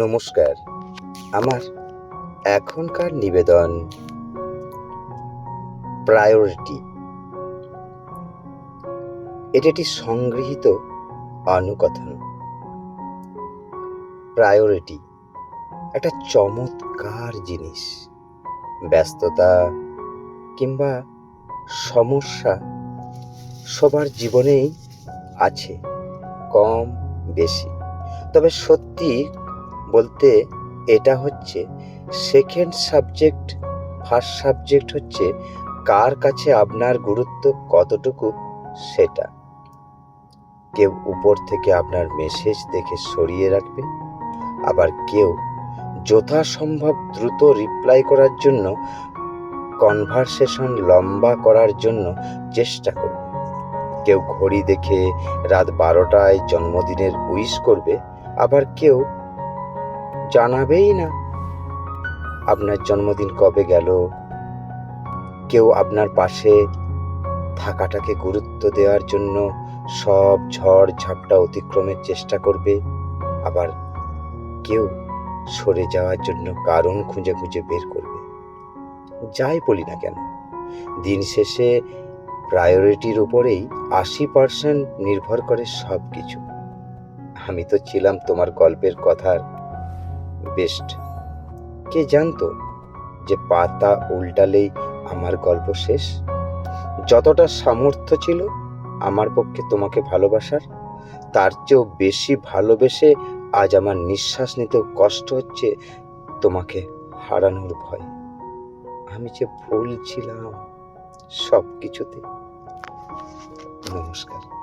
নমস্কার। আমার এখনকার নিবেদন। প্রায়োরিটি। এটি একটি সংগৃহীত অনুকথন। প্রায়োরিটি। একটা চমৎকার জিনিস। ব্যস্ততা কিংবা সমস্যা সবার জীবনেই আছে, কম, বেশি। তবে সত্যি বলতে এটা হচ্ছে সেকেন্ড সাবজেক্ট ফার্স্ট সাবজেক্ট হচ্ছে কার কাছে আপনার গুরুত্ব কতটুকু সেটা। কেউ উপর থেকে আপনার মেসেজ দেখে সরিয়ে রাখবে। আবার কেউ যথাসম্ভব দ্রুত রিপ্লাই করার জন্য কনভারসেশন লম্বা করার জন্য চেষ্টা করবে। কেউ ঘড়ি দেখে রাত বারোটায় জন্মদিনের উইশ করবে। আবার কেউ জানাবেই না। আপনার জন্মদিন কবে গেল? কেউ আপনার পাশে থাকাটাকে গুরুত্ব দেওয়ার জন্য সব ঝড় ঝাপটা অতিক্রমের চেষ্টা করবে। আবার কেউ সরে যাওয়ার জন্য কারণ খুঁজে খুঁজে বের করবে। যাই বলি না কেন, দিন শেষে প্রায়োরিটির উপরেই আশি পার্সেন্ট নির্ভর করে সব কিছু আমি তো ছিলাম তোমার গল্পের কথার বেস্ট। কে জানতো যে পাতা উল্টালেই আমার গল্প শেষ? যতটা সামর্থ্য ছিল আমার পক্ষে তোমাকে ভালোবাসার, তার চেয়েও বেশি ভালোবেসে আজ আমার নিঃশ্বাস নিতেও কষ্ট হচ্ছে তোমাকে হারানোর ভয়। আমি যে ভুল ছিলাম সব কিছুতে নমস্কার।